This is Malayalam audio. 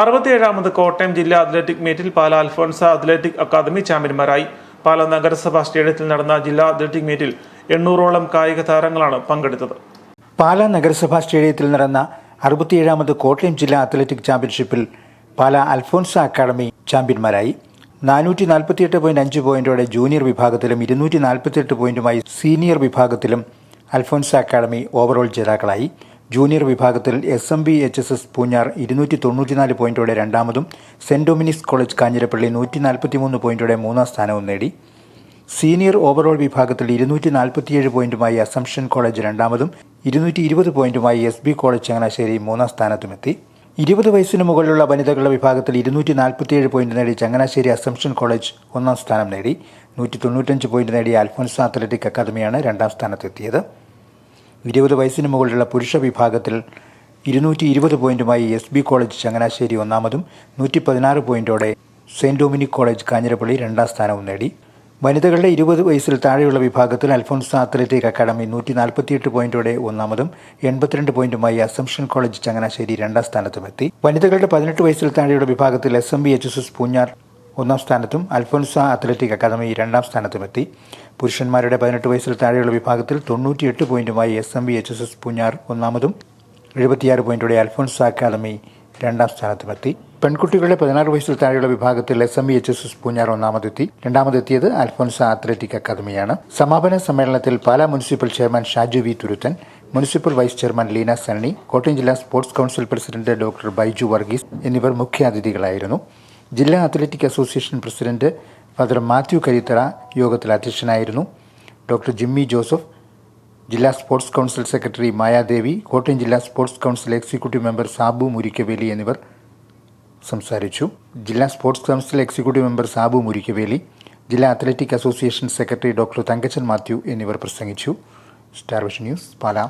അറുപത്തിയേഴാമത് കോട്ടയം ജില്ലാ അത്ലറ്റിക് മീറ്റിൽ പാല അൽഫോൺസ അത്ലറ്റിക് അക്കാദമി ചാമ്പ്യന്മാരായി. പാല നഗരസഭാ സ്റ്റേഡിയത്തിൽ നടന്ന ജില്ലാ അത്ലറ്റിക് മീറ്റിൽ എണ്ണൂറോളം കായിക താരങ്ങളാണ് പങ്കെടുത്തത്. പാലാ നഗരസഭാ സ്റ്റേഡിയത്തിൽ നടന്ന അറുപത്തിയേഴാമത് കോട്ടയം ജില്ലാ അത്ലറ്റിക് ചാമ്പ്യൻഷിപ്പിൽ പാല അൽഫോൺസ അക്കാദമി ചാമ്പ്യന്മാരായി. നാനൂറ്റി നാൽപ്പത്തിയെട്ട് പോയിന്റ് അഞ്ച് പോയിന്റോടെ ജൂനിയർ വിഭാഗത്തിലും ഇരുന്നൂറ്റി നാൽപ്പത്തിയെട്ട് പോയിന്റുമായി സീനിയർ വിഭാഗത്തിലും അൽഫോൺസ അക്കാദമി ഓവറോൾ ജേതാക്കളായി. ജൂനിയർ വിഭാഗത്തിൽ S M B H S S Poonjar ഇരുന്നൂറ്റി തൊണ്ണൂറ്റിനാല് പോയിന്റോടെ രണ്ടാമതും സെന്റ് ഡൊമിനിക്സ് കോളേജ് കാഞ്ഞിരപ്പള്ളി നൂറ്റി നാൽപ്പത്തിമൂന്ന് പോയിന്റോടെ മൂന്നാം സ്ഥാനവും നേടി. സീനിയർ ഓവറോൾ വിഭാഗത്തിൽ ഇരുന്നൂറ്റി നാൽപ്പത്തിയേഴ് പോയിന്റുമായി അസംഷൻ കോളേജ് രണ്ടാമതും ഇരുന്നൂറ്റി ഇരുപത് പോയിന്റുമായി എസ് ബി കോളേജ് ചങ്ങനാശ്ശേരി മൂന്നാം സ്ഥാനത്തുമെത്തി. ഇരുപത് വയസ്സിന് മുകളിലുള്ള വനിതകളുടെ വിഭാഗത്തിൽ ഇരുന്നൂറ്റി നാൽപ്പത്തിയേഴ് പോയിന്റ് നേടി ചങ്ങനാശ്ശേരി അസംഷൻ കോളേജ് ഒന്നാം സ്ഥാനം നേടി. നൂറ്റി തൊണ്ണൂറ്റഞ്ച് പോയിന്റ് നേടിയ അൽഫോൻസ് അത്ലറ്റിക് അക്കാദമിയാണ് രണ്ടാം സ്ഥാനത്തെത്തിയത്. ഇരുപത് വയസ്സിന് മുകളിലുള്ള പുരുഷ വിഭാഗത്തിൽ ഇരുന്നൂറ്റി ഇരുപത് പോയിന്റുമായി എസ് ബി കോളേജ് ചങ്ങനാശ്ശേരി ഒന്നാമതും നൂറ്റി പതിനാറ് പോയിന്റോടെ സെന്റ് ഡൊമിനിക് കോളേജ് കാഞ്ഞിരപ്പള്ളി രണ്ടാം സ്ഥാനവും നേടി. വനിതകളുടെ ഇരുപത് വയസ്സിൽ താഴെയുള്ള വിഭാഗത്തിൽ അൽഫോൻസ് അത്ലറ്റിക് അക്കാദമി നൂറ്റി നാൽപ്പത്തിയെട്ട് പോയിന്റോടെ ഒന്നാമതും എൺപത്തിരണ്ട് പോയിന്റുമായി അസംഷൻ കോളേജ് ചങ്ങനാശ്ശേരി രണ്ടാം സ്ഥാനത്തുമെത്തി. വനിതകളുടെ പതിനെട്ട് വയസ്സിൽ താഴെയുള്ള വിഭാഗത്തിൽ S M B H S S Poonjar ഒന്നാം സ്ഥാനത്തും അൽഫോൻസ അത്ലറ്റിക് അക്കാദമി രണ്ടാം സ്ഥാനത്തുമെത്തി. പുരുഷന്മാരുടെ പതിനെട്ട് വയസ്സിൽ താഴെയുള്ള വിഭാഗത്തിൽ തൊണ്ണൂറ്റിയെട്ട് പോയിന്റുമായി S M B H S S Poonjar ഒന്നാമതും എഴുപത്തിയാറ് പോയിന്റോടെ അൽഫോൻസ അക്കാദമി രണ്ടാം സ്ഥാനത്തുമെത്തി. പെൺകുട്ടികളുടെ പതിനാറ് വയസ്സിൽ താഴെയുള്ള വിഭാഗത്തിൽ S M E H S S Poonjar ഒന്നാമതെത്തി. രണ്ടാമതെത്തിയത് അൽഫോൻസ അത്ലറ്റിക് അക്കാദമിയാണ്. സമാപന സമ്മേളനത്തിൽ Pala municipal chairman Shaju V Thuruthan municipal vice chairman Leena Sunny Kottayam ജില്ലാ sports council president doctor Baiju Varghese എന്നിവർ മുഖ്യാതിഥികളായിരുന്നു. ജില്ലാ athletic association president father Mathew Karithara യോഗത്തിൽ അധ്യക്ഷനായിരുന്നു. ഡോക്ടർ ജിമ്മി ജോസഫ് ജില്ലാ sports council secretary Mayadevi Kottayam ജില്ലാ sports council executive member Sabu Murikkaveli എന്നിവർ സംസാരിച്ചു. ജില്ലാ sports council executive member Sabu Murikkaveli ജില്ലാ athletic association secretary doctor Thankachan Mathew എന്നിവർ പ്രസംഗിച്ചു. Star Vision news Pala.